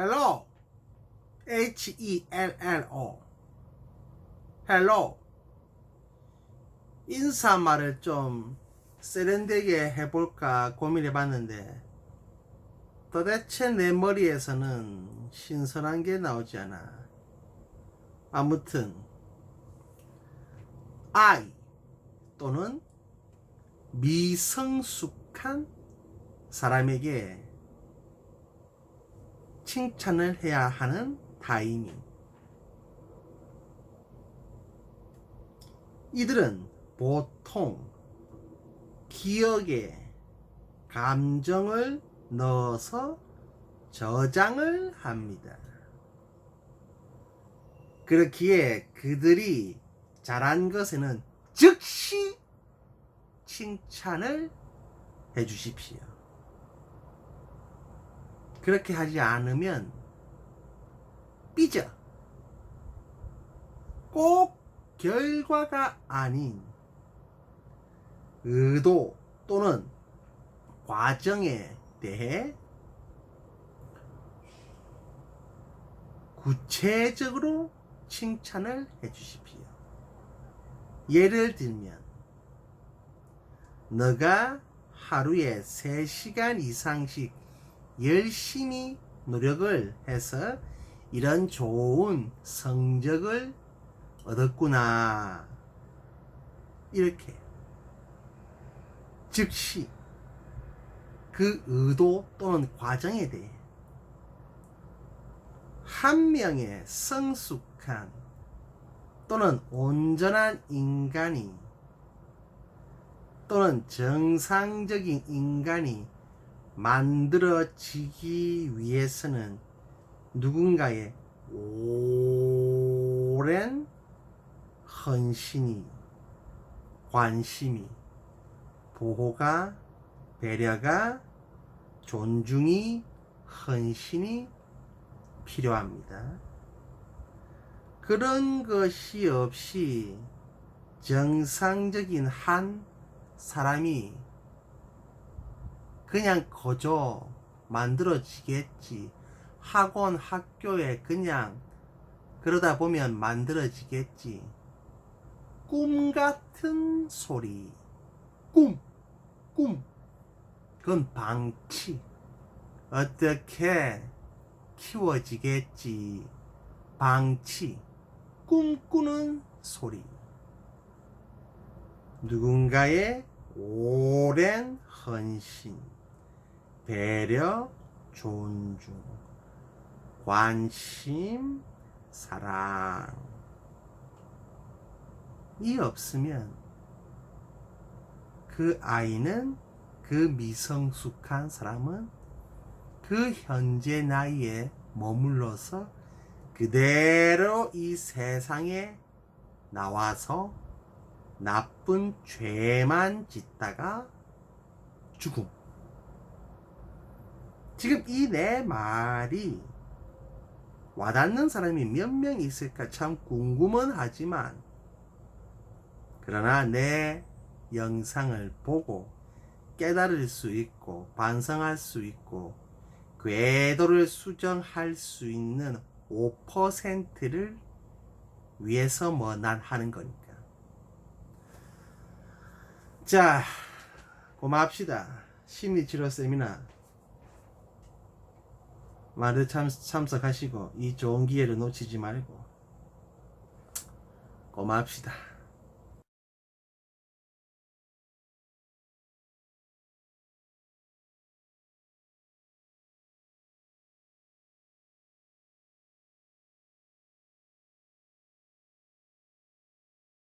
hello. H E L L O. Hello. 인사말을 좀 세련되게 해볼까 고민해 봤는데 도대체 내 머리에서는 신선한 게 나오지 않아. 아무튼 I 또는 미성숙한 사람에게 칭찬을 해야 하는 타이밍. 이들은 보통 기억에 감정을 넣어서 저장을 합니다. 그렇기에 그들이 잘한 것에는 즉시 칭찬을 해 주십시오. 그렇게 하지 않으면 삐져. 꼭 결과가 아닌 의도 또는 과정에 대해 구체적으로 칭찬을 해 주십시오. 예를 들면, 너가 하루에 3시간 이상씩 열심히 노력을 해서 이런 좋은 성적을 얻었구나. 이렇게. 즉시 그 의도 또는 과정에 대해 한 명의 성숙한 또는 온전한 인간이 또는 정상적인 인간이 만들어지기 위해서는 누군가의 오랜 헌신이 관심이 보호가 배려가 존중이 헌신이 필요합니다. 그런 것이 없이 정상적인 한 사람이 그냥 거저 만들어지겠지. 학원, 학교에 그냥 그러다 보면 만들어지겠지. 꿈 같은 소리. 꿈, 꿈. 그건 방치. 어떻게 키워지겠지. 방치. 꿈꾸는 소리. 누군가의 오랜 헌신, 배려, 존중, 관심, 사랑. 이 없으면 그 아이는 그 미성숙한 사람은 그 현재 나이에 머물러서 그대로 이 세상에 나와서 나쁜 죄만 짓다가 죽음. 지금 이 내 말이 와닿는 사람이 몇 명 있을까 참 궁금은 하지만 그러나 내 영상을 보고 깨달을 수 있고 반성할 수 있고 궤도를 수정할 수 있는 5%를 위해서 뭐 난 하는 거니까. 자, 고맙시다. 심리치료 세미나 많이 참, 참석하시고 이 좋은 기회를 놓치지 말고 고맙시다.